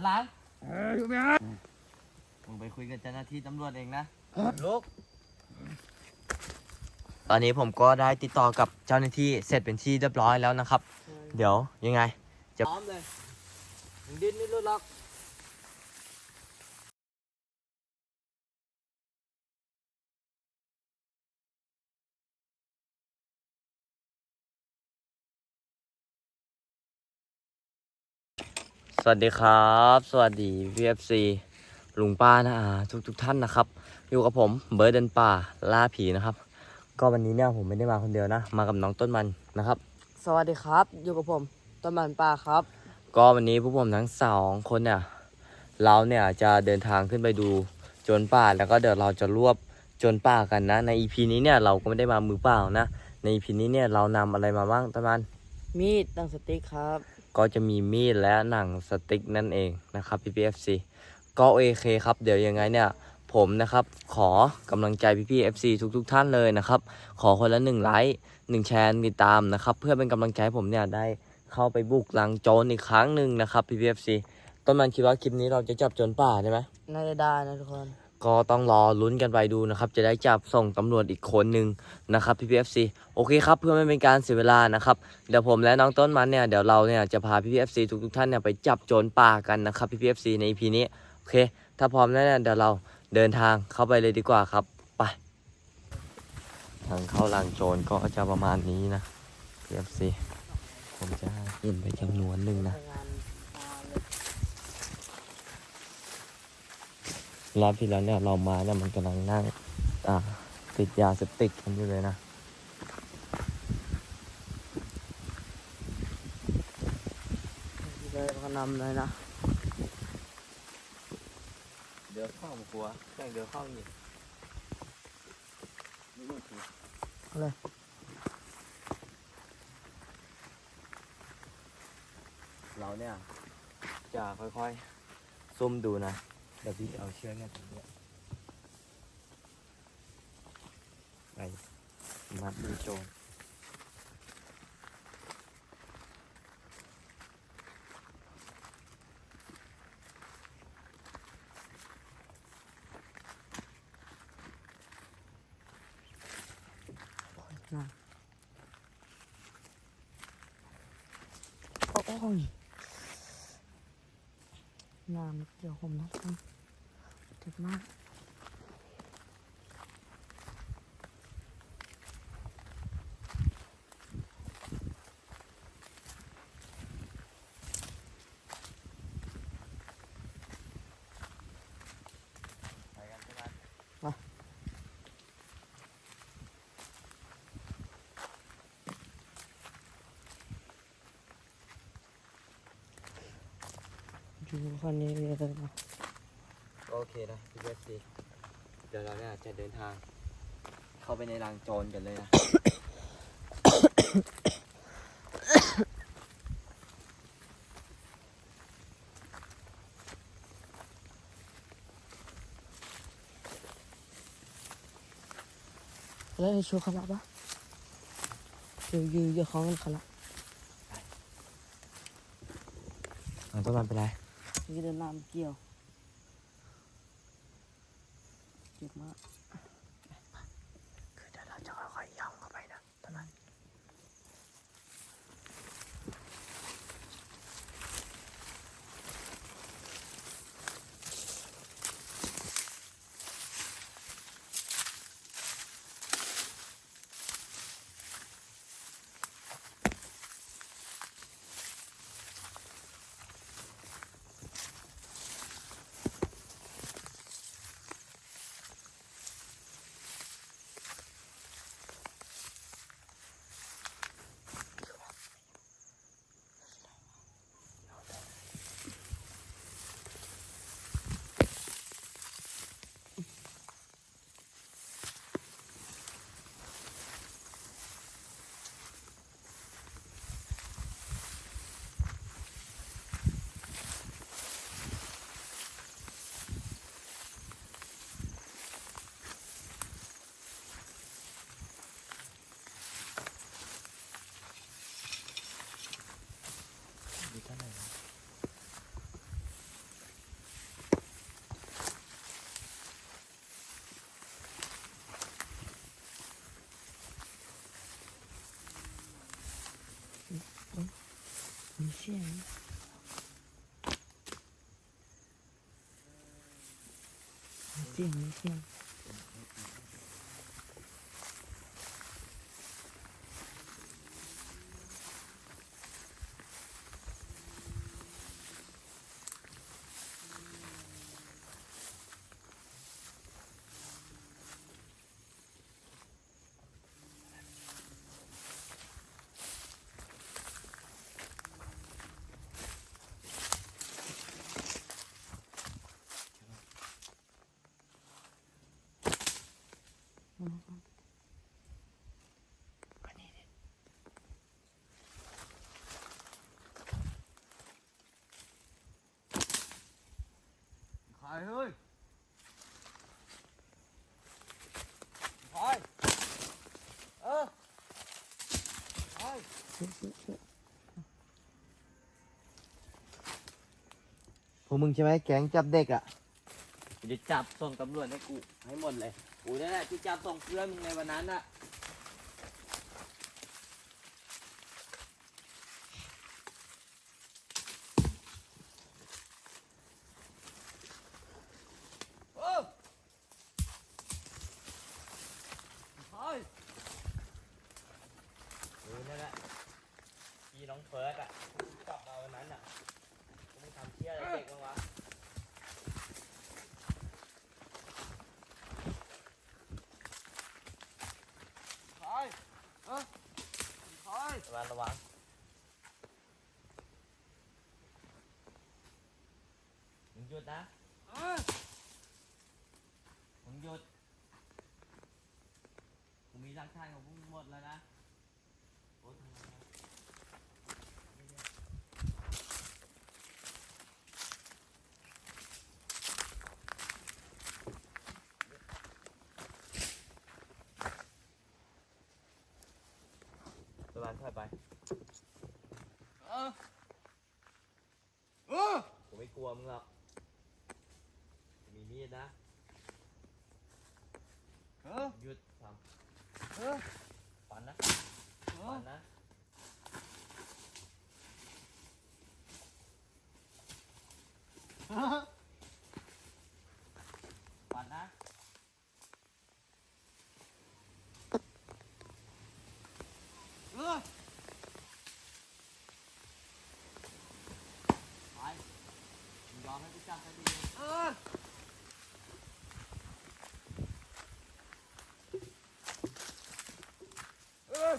ฉลามเอออยู่ไม่ได้มึงไปคุยกับเจ้าหน้าที่ตำรวจเองนะลูกตอนนี้ผมก็ได้ติดต่อกับเจ้าหน้าที่เสร็จเป็นที่เรียบร้อยแล้วนะครับ เดี๋ยวยังไง จะพร้อมเลยมึงดิ้นไม่รู้หรอก วัสดีครับ สวัสดี VFC ลุงป้านะอาทุกทุกๆท่านนะครับ อยู่กับผมเบิร์ดเดินป่าล่าผีนะครับ ก็วันนี้เนี่ยผมไม่ได้มาคนเดียวนะ มากับน้องต้นมันนะครับ สวัสดีครับ อยู่กับผมต้นมันปลาครับ ก็วันนี้พวกผมทั้งสองคนเนี่ยเราเนี่ยจะเดินทางขึ้นไปดูโจรป่าแล้วก็เดี๋ยวเราจะรวบโจรป่ากันนะ ใน EP นี้เนี่ยเราก็ไม่ได้มามือเปล่านะ ใน EP นี้เนี่ยเรานำอะไรมาบ้างต้นมัน มีดดังสติ๊กครับ ก็จะมีมีดและหนังสติ๊กนั่นเองนะครับ PPFC ก็โอเคครับ เดี๋ยวยังไงเนี่ยผมนะครับขอกำลังใจพี่พี่ FC ทุกๆทท่านเลยนะครับ ขอคนละหนึ่งไลค์หนึ่งแชร์ติดตามนะครับ เพื่อเป็นกำลังใจผมเนี่ยได้เข้าไปบุกลังโจรอีกครั้งหนึ่งนะครับพี่พี่ FC ต้นมันคิดว่าคลิปนี้เราจะจับโจรป่าได้ไหมน่าจะได้นะทุกคน ก็ต้องรอลุ้นกันไปดูนะครับ จะได้จับส่งตำรวจอีกคนหนึ่งนะครับ PPFC โอเคครับเพื่อไม่เป็นการเสียเวลานะครับเดี๋ยวผมและน้องต้นมันเนี่ยเดี๋ยวเราเนี่ยจะพา PPFC ทุกๆท่านเนี่ยไปจับโจรป่ากันนะครับ PPFC ใน EP นี้โอเค ถ้าพร้อมแล้วเนี่ยเดี๋ยวเราเดินทางเข้าไปเลยดีกว่าครับไปทางเข้าลังโจรก็จะประมาณนี้นะ PFC ผมจะให้เห็นไปจำนวนหนึ่งนะ รอบที่แล้วเนี่ยเรามาเนี่ยมันกำลังนั่งอ่าติดยาเสพติดกันอยู่เลยนะเลยก็นำเลยนะ เดี๋ยวเข้าครัวแข่งเดี๋ยวเข้าอีกเลยเราเนี่ยจะค่อยๆซุ่มดูนะ เดี๋ยวพี่เอาเชือกเนี่ยตรงเนี้ยไปมัดดูโจม นะโอ้ยน้ำเกี่ยวผมนะท่านเจ็บมาก ไปกันใช่ไหม อยู่คนนี้เลยนะก็โอเคนะพี่เบสซีเดี๋ยวเราเนี่ยจะเดินทาง เข้าไปในรังโจรกันเลยนะ แล้วให้ชูขลับปะเดี๋ยวยืนของกันขลับเอาต้นมันเป็นไร ยืนเเสียงเสียงเสียง ใครเฮ้ยใครเออใคร เสียงเสียงเสียง พวกมึงใช่ไหมแก๊งจับเด็กอะจะจับส่งตำรวจให้กูให้หมดเลยกูนั่นแหละที่จับส่งเพื่อนมึงในวันนั้นอะเออใครกูนั่นแหละพี่น้องเฟิร์สอะจับมาวันนั้นอะ มึงทำเชี่ยอะไรเด็กบ้างวะคอยเออคอยระวังระวังมึงหยุดนะมึงหยุด กูมีหลักฐานของพวกมึงหมดแล้วนะโอ๊ยทำไมวะประมาณถอยไป เออเออ ผมไม่กลัวมึงหรอกมีมีดนะ เออ หยุดท เออำฟันนะเอฟัอนนะ เออ ฟันนะ เออ ไปมึงยอมให้กูจับคดี เออ เออ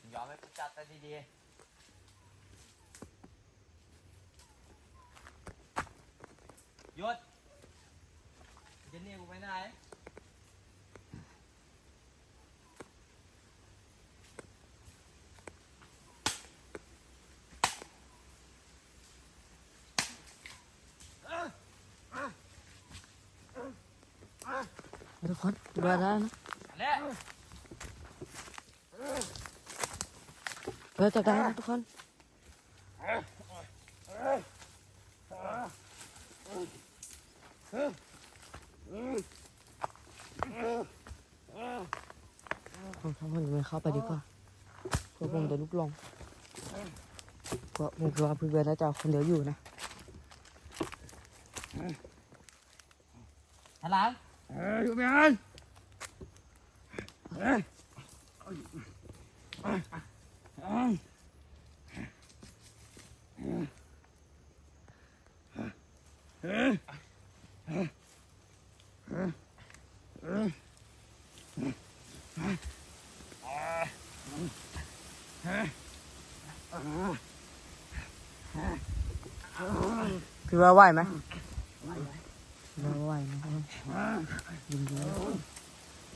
มึงยอมให้กูจับแต่ดีๆหยุดมึงจะหนีกูไปไหน ทุกคนดูได้นะเนี่ยเอจับได้นะทุกคนผมทำคนอื่นเข้าไปดีกว่าเพราะผมจะลุกลงเพราะผมคิดว่าเพื่อนๆน่าจะเอาคนเดียวอยู่นะหัน หลังเอออยู่ไม่อันเออเออเออ พี่ว่าไหวไหมพี่ว่าไหวนะครับ ยินดี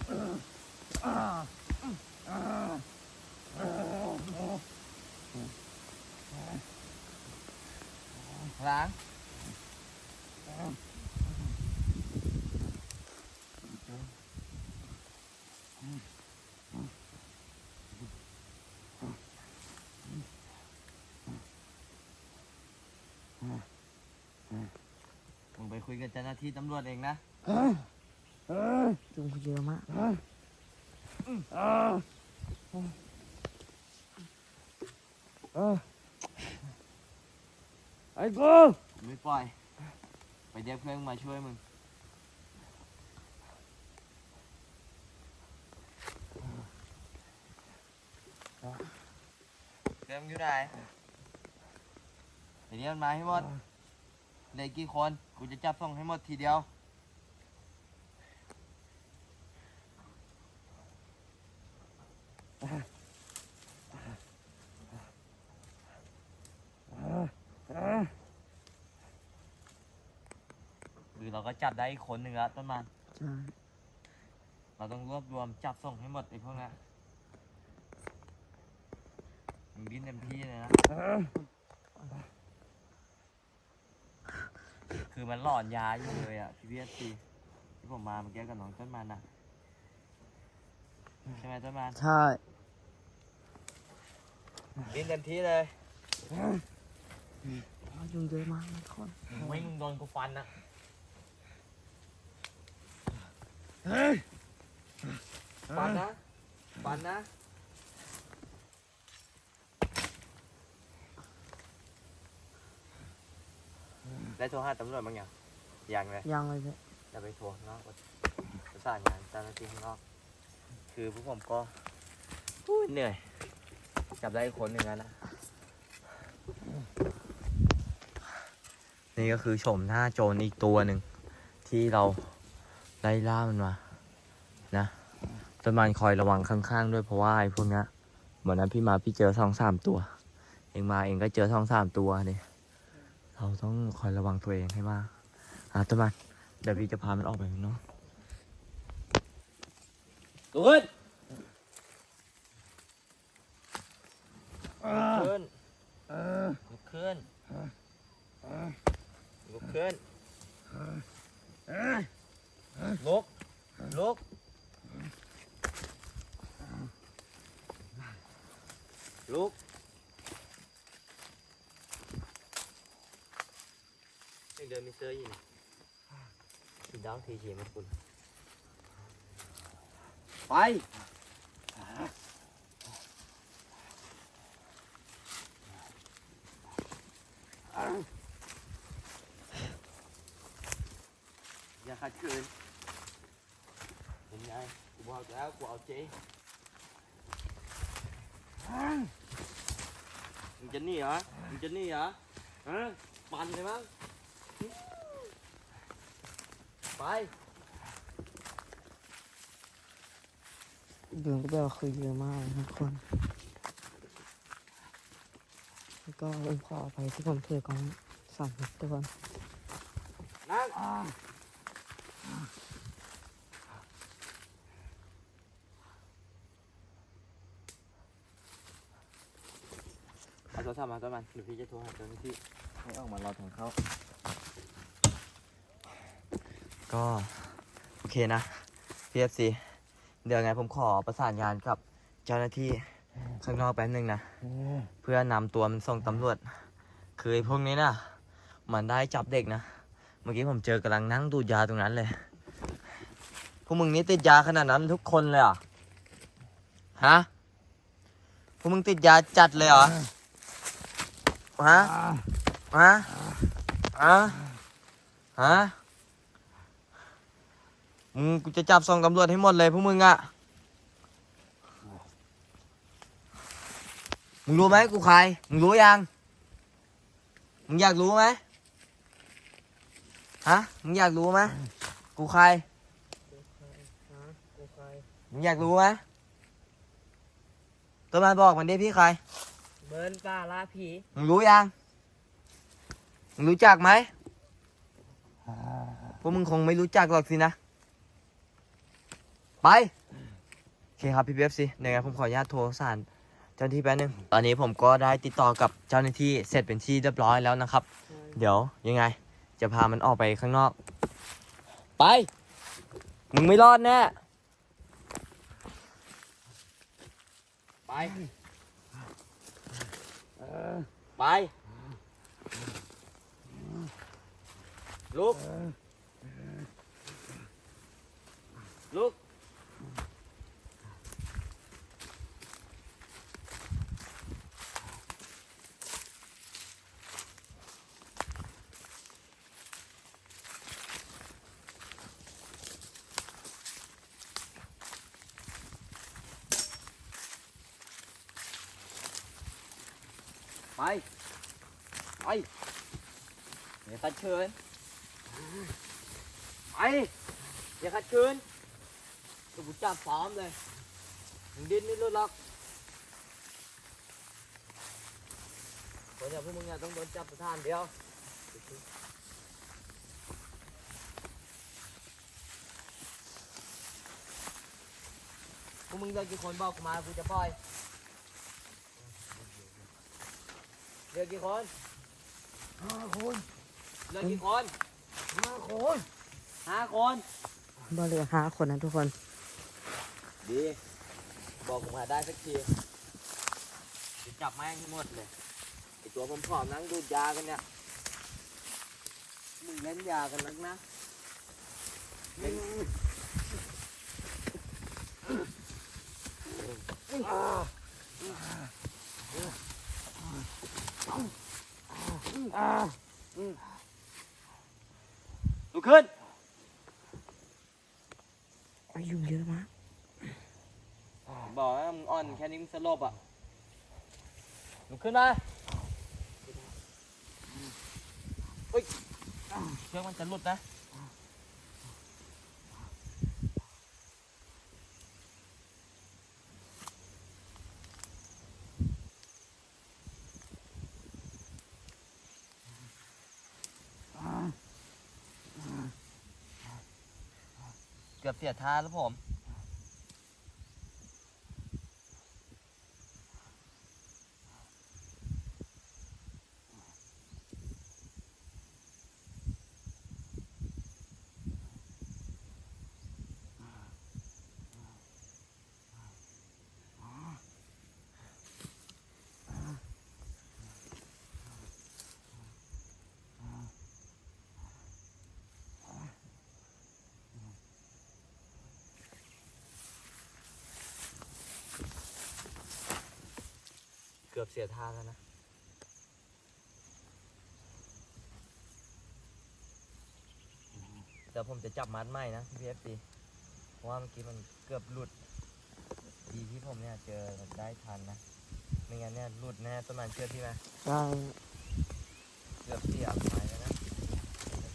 หันหลังมึงไปคุยกับเจ้าหน้าที่ตำรวจเองนะ จุงเยอะมากเออไอ้กูไม่ปล่อย ไปเรียกเพื่อนมาช่วยมึง เพื่อนมึงอยู่ไหนไปเรียกมันมาให้หมดเหลยกี่คน กูจะจับส่งให้หมดทีเดียว หรือเราก็จับได้อีกคนหนึ่งแล้วต้นมัน ใช่เราต้องรวบรวมจับส่งให้หมดไอ้พวกนั้นมันดิ้นเต็มที่เลยนะ คือมันหลอนยาอยู่เลยอะพี่เบียสีที่ผมมาเมื่อกี้กับน้องต้นมันอะ ใช่ไหมต้นมันใช่ดิ้นเต็มที่เลย ยุงเยอะมากนะทุกคนวิ่งโดนกูฟันนะ เฮ้ยฟันนะฟันนะ ได้โทรหาตำรวจบ้างยังยังเลยยังเลยพี่จะไปโทรข้างนอกก่อนประสานงานเจ้าหน้าที่ข้างนอก คือพวกผมก็อุ๊ยเหนื่อย จับได้อีกคนหนึ่งแล้วนะ นี่ก็คือโฉมหน้าโจรอีกตัวหนึ่งที่เรา ไล่ล่ามันมานะต้นมันคอยระวังข้างๆ ด้วยเพราะว่าไอ้พวกเนี้ยเหมือนนั้นพี่มาพี่เจอสองสามตัว เองมาเองก็เจอสองสามตัวเนี่ยเราต้องคอยระวังตัวเองให้มากอะต้นมันเดี๋ยวพี่จะพามันออกไปข้างนอกลุกขึ้นอ่าลุกขึ้นเออลุกขึ้นอ่าลุกขึ้นเอ้ย ลุกลุกลุกยังเดินมีเสื้ออยู่นี่สีดาวทีเฉียมาคุณไปอย่าขัดขืนเห็นไง กูบอกแล้วกูเอาจริงมึงจะหนีเหรอมึงจะหนีเหรอฮะปั่นเลยมั้งไปยุงก็แบบว่าคือเยอะมากเลยนะทุกคน แล้วก็ผมขออภัยที่ผมถือกล้องสั่นนะทุกคนนั่ง อ่า เอาโทร ศัพท์มาต้นมันเดี๋ยวพี่จะโทรหาเจ้าหน้าที่ให้ออกมารอทางเข้า ก็โอเคนะ PFC เดี๋ยวไงผมขอประสานงานกับเจ้าหน้าที่ข้างนอกแป๊บนึงนะเออเพื่อนำตัวมันส่งตำรวจ คือไอ้พวกนี้นะมันได้จับเด็กนะ เมื่อกี้ผมเจอกำลังนั่งดูดยาตรงนั้นเลย พวกมึงนี่ติดยาขนาดนั้นทุกคนเลยเหรอ ฮะ พวกมึงติดยาจัดเลยเหรอ ฮะอ่าฮะฮะฮะมึงกูจะจับส่งตำรวจให้หมดเลยพวกมึงอะมึงรู้ไหมกูใคร มึงรู้ยัง มึงอยากรู้ไหมฮะ มึงอยากรู้ไหมกูใคร มึงอยากรู้ไหมตัวมาบอกมันดิพี่ใคร เบิร์นป้าล่าผีมึงรู้ยัง มึงรู้จักไหมพวกมึงคงไม่รู้จักหรอกสินะ ไป โอเคครับพี่เบฟสิเดี๋ยวไงผมขออนุญาตโทรสารเจ้าหน้าที่แป๊บนึง ตอนนี้ผมก็ได้ติดต่อกับเจ้าหน้าที่เสร็จเป็นที่เรียบร้อยแล้วนะครับ เดี๋ยวยังไง จะพามันออกไปข้างนอก ไป มึงไม่รอดแน่ ไป ไป ลุก ลุก ไป ไป อย่าขัดขืนไปอย่าขัดขืนตัวกูจับพร้อมเลยมึงดิ้นไม่รู้หรอกคนอย่างพวกมึงเนี่ยต้องโดนจับสถานเดียวพวกมึงเลือกกี่คนบอกกูมากูจะปล่อยเลือกกี่คนห้าคน เลือกกี่คนห้าคนห้าคนบ่เหลือห้าคนนะทุกคน ดี บอกกูมาได้สักทีจะจับแม่งให้หมดเลยไอตัวผมผอมๆนั่งดูดยากันเนี่ยมึงเล่นยากันนักนะเล่นอ่าลุก ขึ้นอายุเยอะมากบอกว่ามึงอ่อนแค่นี้มึงสลบอะลุกขึ้นมาเฮ้ยเชือกมันจะหลุดนะ เสียท่าแล้วผม กือบเสียท่าแล้วนะเดี๋ยวผมจะจับมัดใหม่นะพี่เอฟซีเพราะว่าเมื่อกี้มันเกือบหลุด ดีที่ผมเนี่ยเจอได้ทันนะ ไม่งั้นเนี่ยหลุดแน่ต้นไม้เชื่อพี่ไหมใช่เกือบเสียไม้แล้วนะ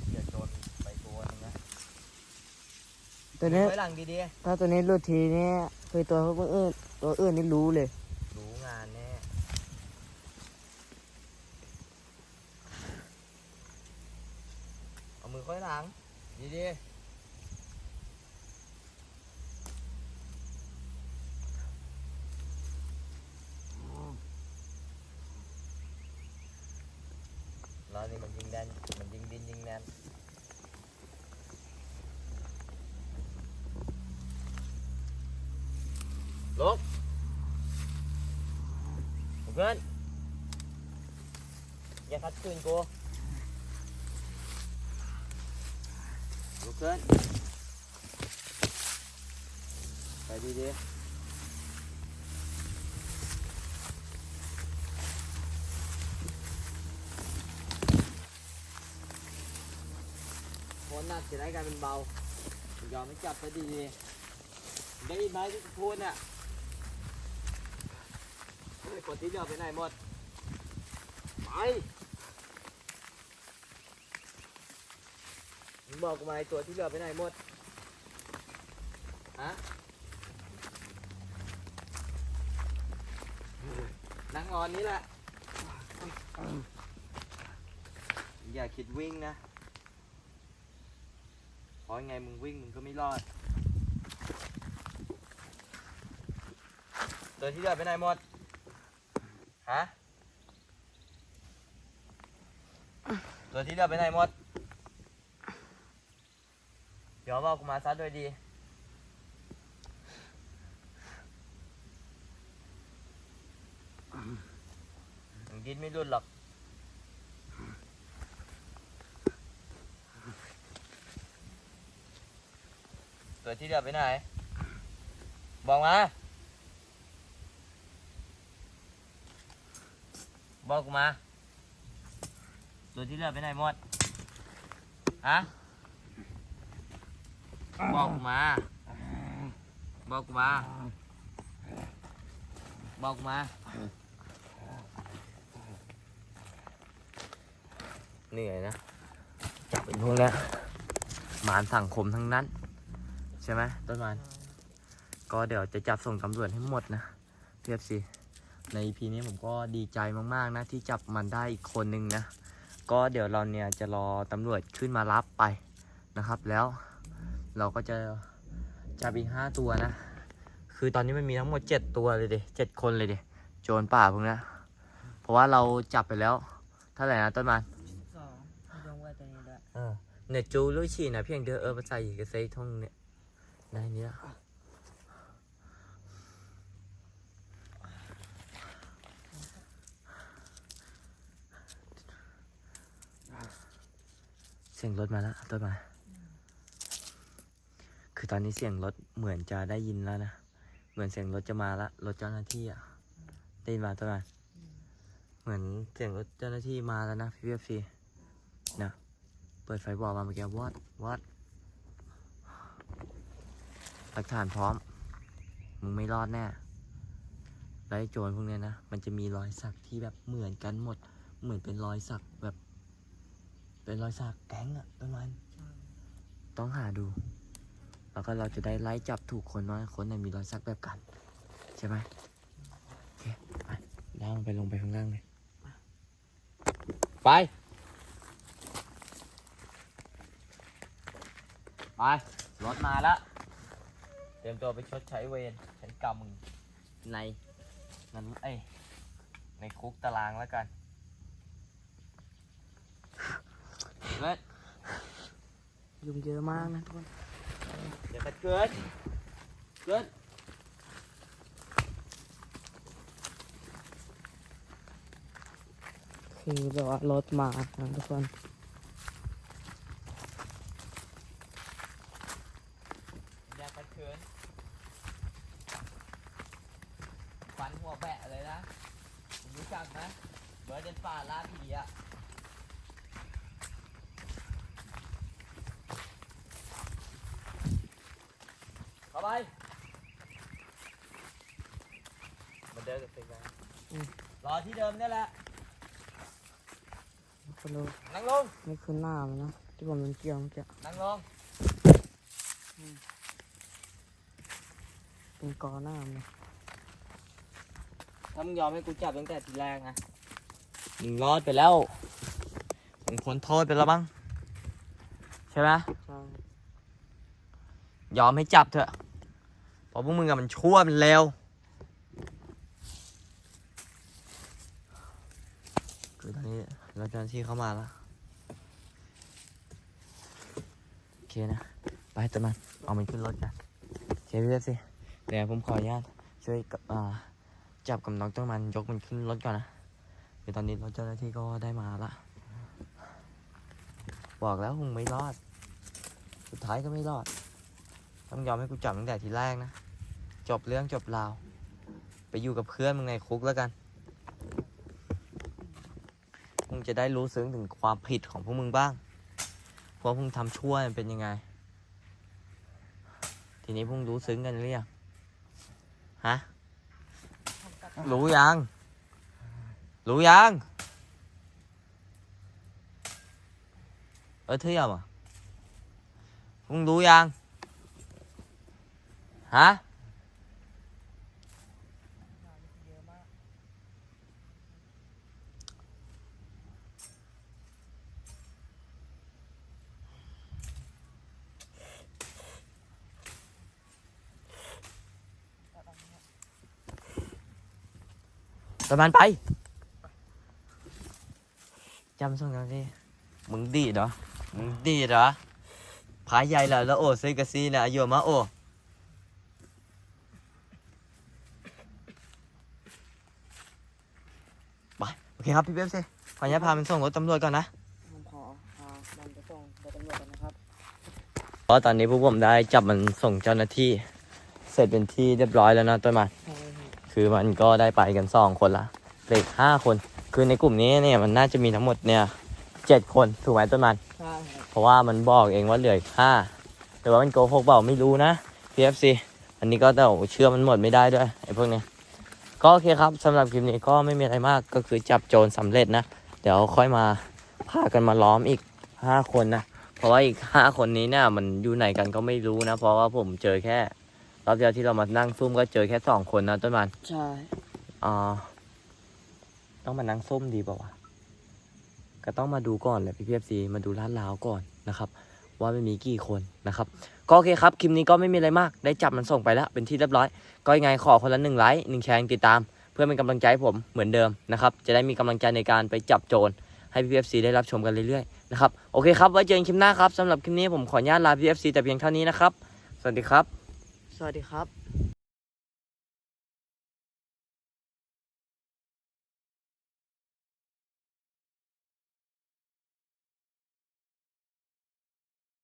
เสียโจนไปตัวหนึงนะตัวนี้ไว้หลังดีถ้าตัวนี้หลุดทีนี้คือตัวพวกอื่นตัวอื่นนี่รู้เลย ๆรู้งานแน่ เอามือค่อยหลัง ดีๆ แล้วนี่มันยิงแดนมันยิงดินยิงแดนลุกลุกขึ้น อย่นกูลุกขึ้นไปดีๆคนหนักจะได้กลายเป็นเบายอมไม่จับซะดีๆได้ยินไหมที่กูพูดเนี่ยเฮ้คนที่เหลือไปไหนหมด ไปมึง บอกกูมาไอ้ตัวที่เหลือไปไหนหมด ฮะ นั่งนอนนี้แหละ อย่าคิดวิ่งนะเพราะยังไงมึงวิ่งมึงก็ไม่รอด ตัวที่เหลือไปไหนหมด ฮะ ตัวที่เหลือไปไหนหมด เดี๋ยวบอกกูมาซัดด้วยดี มึงกินไม่รุนหรอกตัวที่เหลือไปไหน บอกมา บอกกูมา ตัวที่เหลือไปไหนหมด ฮะ บอกมา บอกมา บอกมา เหนื่อยนะ จับเป็นพวกเนี้ยหมานสังคมทั้งนั้น ใช่ไหมต้นมัน ก็เดี๋ยวจะจับส่งตำรวจให้หมดนะเรียบสิใน EP นี้ผมก็ดีใจมากๆนะที่จับมันได้อีกคนนึงนะ ก็เดี๋ยวเราเนี่ยจะรอตำรวจขึ้นมารับไปนะครับแล้ว เราก็จะจับอีกห้าตัวนะ คือตอนนี้มันมีทั้งหมดเจ็ดตัวเลยดิเจ็ดคนเลยดิโจรป่าพวกเนี้ยเพราะว่าเราจับไปแล้วเท่าไหร่นะต้นมันสองยงไว้ตัวนี้ด้วยเออเนี่ยจูลุยฉีนะเพียงเดียวเออภาษาอีกเซท่องเนี่ยในเนี้ยเสียงรถมาแล้วต้นมา คือตอนนี้เสียงรถเหมือนจะได้ยินแล้วนะ เหมือนเสียงรถจะมาละ รถเจ้าหน้าที่อะ ได้ยินมาต้นมาเหมือนเสียงรถเจ้าหน้าที่มาแล้วนะพี่เอฟซีนะ เปิดไฟบอกมาเมื่อกี้วอดวอดหลักฐานพร้อม มึงไม่รอดแน่แล้วไอ้โจรพวกเนี้ยนะ มันจะมีรอยสักที่แบบเหมือนกันหมด เหมือนเป็นรอยสักแบบ เป็นรอยสักแก๊งอะประมาณต้องหาดู แล้วก็เราจะได้ไล่จับถูกคนน้อยคนไหนมีรอยสักแบบกัน ใช่ไหมโอเคไปล่างไปลงไปข้างล่างเลยไป ไป รถมาแล้ว เตรียมตัวไปชดใช้เวรฉันกำมึงในนั้นเอ้ยในคุกตารางแล้วกันเล็ดยุงเยอะมากนะทุกคน เดี๋ยวมันเกิดเกิดคือแบบว่ารถมานะทุกคน อย่าขัดขืนฟันหัวแบะเลยนะผมรู้จักนะ เบิร์ดเดนป่าล่าผีอะเข้าไปมาเดินกับเซ็งนะรอที่เดิมนี่แหละ ค นดูนั่งลง นี่คือหน้ามันนะที่ผมเป็นเกี่ยวเมื่อกี้นั่งลง เป็นกอหน้ามันนะถ้ามึงยอมให้กูจับตั้งแต่ทีแรกนะมึงรอดไปแล้วมึงพ้นโทษไปแล้วบ้างใช่ไหมใช่ยอมให้จับเถอะเพราะพวกมึงอะมันชั่วมันเลวคือตอนนี้ เจ้าหน้าที่เข้ามาแล้วโอเคนะ ไปตะมันเอามันขึ้นรถกันเคพี่เล็สิเดี๋ยวผมขออนุญาตช่วยกับจับกับน้องต้นมันยกมันขึ้นรถก่อนนะเดี๋ยวตอนนี้รถเจ้าหน้าที่ก็ได้มาละบอกแล้วมึงไม่รอด สุดท้ายก็ไม่รอด ต้องยอมให้กูจับตั้งแต่ทีแรกนะ จบเรื่องจบราว ไปอยู่กับเพื่อนมึงในคุกแล้วกัน มึงจะได้รู้ซึ้งถึงความผิดของพวกมึงบ้างว่าพวกมึงทำชั่วมันเป็นยังไง ทีนี้พวกมึงรู้ซึ้งกันหรือยังฮะรู้ยังรู้ยังเออเที่ยมอะพวกมึงรู้ยังฮะ ประมาณไปจำส่งกันดิมึงดีดเหรอ มึงดีดเหรอพายใหญ่แล้วแล้วโอ้ซื้อกะซีนะอายุมาโอ้ไปโอเคครับพี่เบ๊บสิขออนุญาตพามันส่งรถตำรวจก่อนนะผมขอพามันไปส่งไปตำรวจกันนะครับเพราะตอนนี้พวกผมได้จับมันส่งเจ้าหน้าที่ เสร็จเป็นที่เรียบร้อยแล้วนะต้นมันใช่ ครับคือมันก็ได้ไปกันสองคนละเหลืออกห้าคน คือในกลุ่มนี้เนี่ยมันน่าจะมีทั้งหมดเนี่ยเจ็ดคนถูกไหมต้นมัน ใช่ครับเพราะว่ามันบอกเองว่าเหลืออีกห้าแต่ว่ามันโกหกเปล่าไม่รู้นะ PFC อันนี้ก็แต่เชื่อมันหมดไม่ได้ด้วยไอ้พวกเนี้ยก็โอเคครับสำหรับคลิปนี้ก็ไม่มีอะไรมากก็คือจับโจรสำเร็จนะ เดี๋ยวค่อยมาพพากันมาล้อมอีกห้าคนนะ เพราะว่าอีกห้าคนนี้เนี่ยมันอยู่ไหนกันก็ไม่รู้นะ เพราะว่าผมเจอแค่ รอบเดียวที่เรามานั่งซุ่มก็เจอแค่สองคนนะต้นมันใช่อ่าต้องมานั่งซุ่มดีเปล่าวะก็ต้องมาดูก่อนแหละพี่พีเอฟซีมาดูลาดราวก่อนนะครับ ว่าไม่มีกี่คนนะครับ ก็โอเคครับคลิปนี้ก็ไม่มีอะไรมาก ได้จับมันส่งไปแล้วเป็นที่เรียบร้อย ก็ยังไงขอคนละหนึ่งไลค์หนึ่งแชร์ติดตาม เพื่อเป็นกำลังใจให้ผมเหมือนเดิมนะครับ จะได้มีกำลังใจในการไปจับโจรให้ PFC ได้รับชมกันเรื่อยๆนะครับโอเคครับไว้เจอกันคลิปหน้าครับสำหรับคลิปนี้ผมขออนุญาตลา PFC แต่เพียงเท่านี้นะครับ สวัสดีครับ สวัสดีครับ